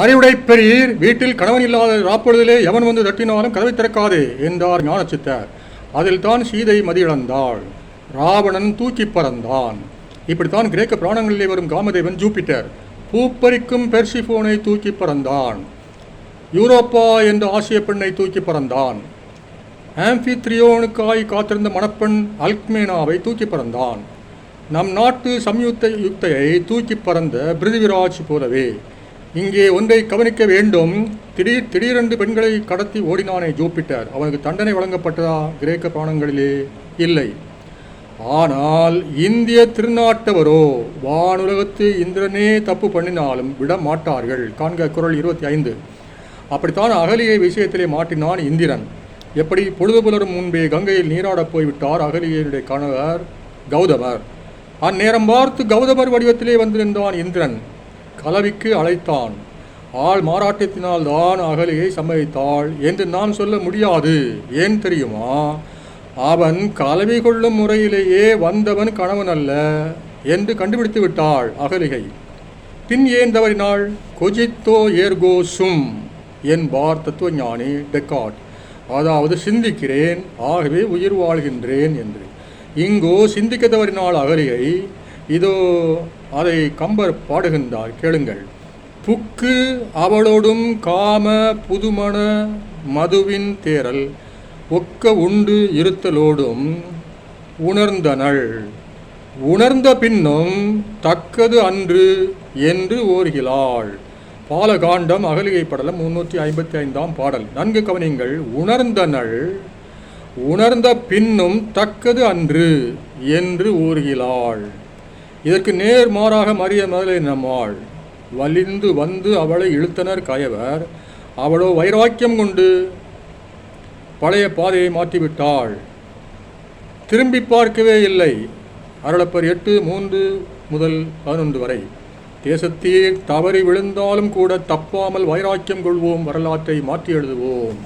அறிவுடை பெரியர் வீட்டில் கணவன் இல்லாத ராப்பொழுதிலே எவன் வந்து தட்டினாலும் கதவை திறக்காதே என்றார் ஞானச்சித்தர். அதில் தான் சீதை மதியிழந்தாள். ராவணன் தூக்கி பறந்தான். இப்படித்தான் கிரேக்க புராணங்களிலே வரும் காமதேவன் ஜூபிட்டர். பூப்பறிக்கும் பெர்சிஃபோனை தூக்கி பறந்தான். யூரோப்பா என்ற ஆசிய பெண்ணை தூக்கி பறந்தான். ஆம்பித்ரியோனுக்காய் காத்திருந்த மணப்பெண் அல்க்மேனாவை தூக்கி பறந்தான். நம் நாட்டு சம்யுக்த யுக்தையை தூக்கி பறந்த பிருதிவிராஜ் போலவே. இங்கே ஒன்றை கவனிக்க வேண்டும். திடீர் திடீரென்று பெண்களை கடத்தி ஓடினானே ஜூபிட்டர். அவனுக்கு தண்டனை வழங்கப்பட்டதா? கிரேக்க புராணங்களிலே இல்லை. ஆனால் இந்திய திருநாட்டவரோ வானுலகத்து இந்திரனே தப்பு பண்ணினாலும் விட மாட்டார்கள். காண்க குரல் இருபத்தி ஐந்து அப்படித்தான் அகலியை விஷயத்திலே மாட்டினான் இந்திரன். எப்படி பொழுது புலரும் முன்பே கங்கையில் நீராடப் போய்விட்டார் அகலியனுடைய கணவர் கௌதமர். அந்நேரம் பார்த்து கௌதமர் வடிவத்திலே வந்திருந்தான் இந்திரன். கலவிக்கு அழைத்தான். ஆள் மாறாட்டத்தினால் தான் அகலியை சம்மதித்தாள். என்று நான் சொல்ல முடியாது. ஏன் தெரியுமா? அவன் கலவி கொள்ளும் முறையிலேயே வந்தவன் கணவன் அல்ல என்று கண்டுபிடித்து விட்டாள் அகலிகை. பின் ஏன் தவறினாள்? கொஜித்தோ ஏர்கோ சும் என்பார் தத்துவஞானி டெக்காட் அதாவது சிந்திக்கிறேன் ஆகவே உயிர் வாழ்கின்றேன் என்று. இங்கோ சிந்திக்க தவறினாள் அகலிகை. இதோ அதை கம்பர் பாடுகின்றார். கேளுங்கள். புக்கு அவளோடும் காம புதுமண மதுவின் தேரல் ஒக்க உண்டு இருத்தலோடும் உணர்ந்தனள். உணர்ந்த பின்னும் தக்கது அன்று என்று ஓர்கிறாள் பாலகாண்டம் அகலிகை படலம் முன்னூற்றி ஐம்பத்தி ஐந்தாம் பாடல். நன்கு கவனிங்கள் உணர்ந்தனள். உணர்ந்த பின்னும் தக்கது அன்று என்று ஊறுகிறாள் இதற்கு நேர் மாறாக மறிய மகளை நம்மாள் வலிந்து வந்து அவளை இழுத்தனர் கயவர். அவளோ வைராக்கியம் கொண்டு பழைய பாதையை மாற்றிவிட்டாள். திரும்பி பார்க்கவே இல்லை. அருளப்பர் எட்டு மூன்று முதல் பதினொன்று வரை. தேசத்தையே தவறி விழுந்தாலும் கூட தப்பாமல் வைராக்கியம் கொள்வோம் வரலாற்றை மாற்றி எழுதுவோம்.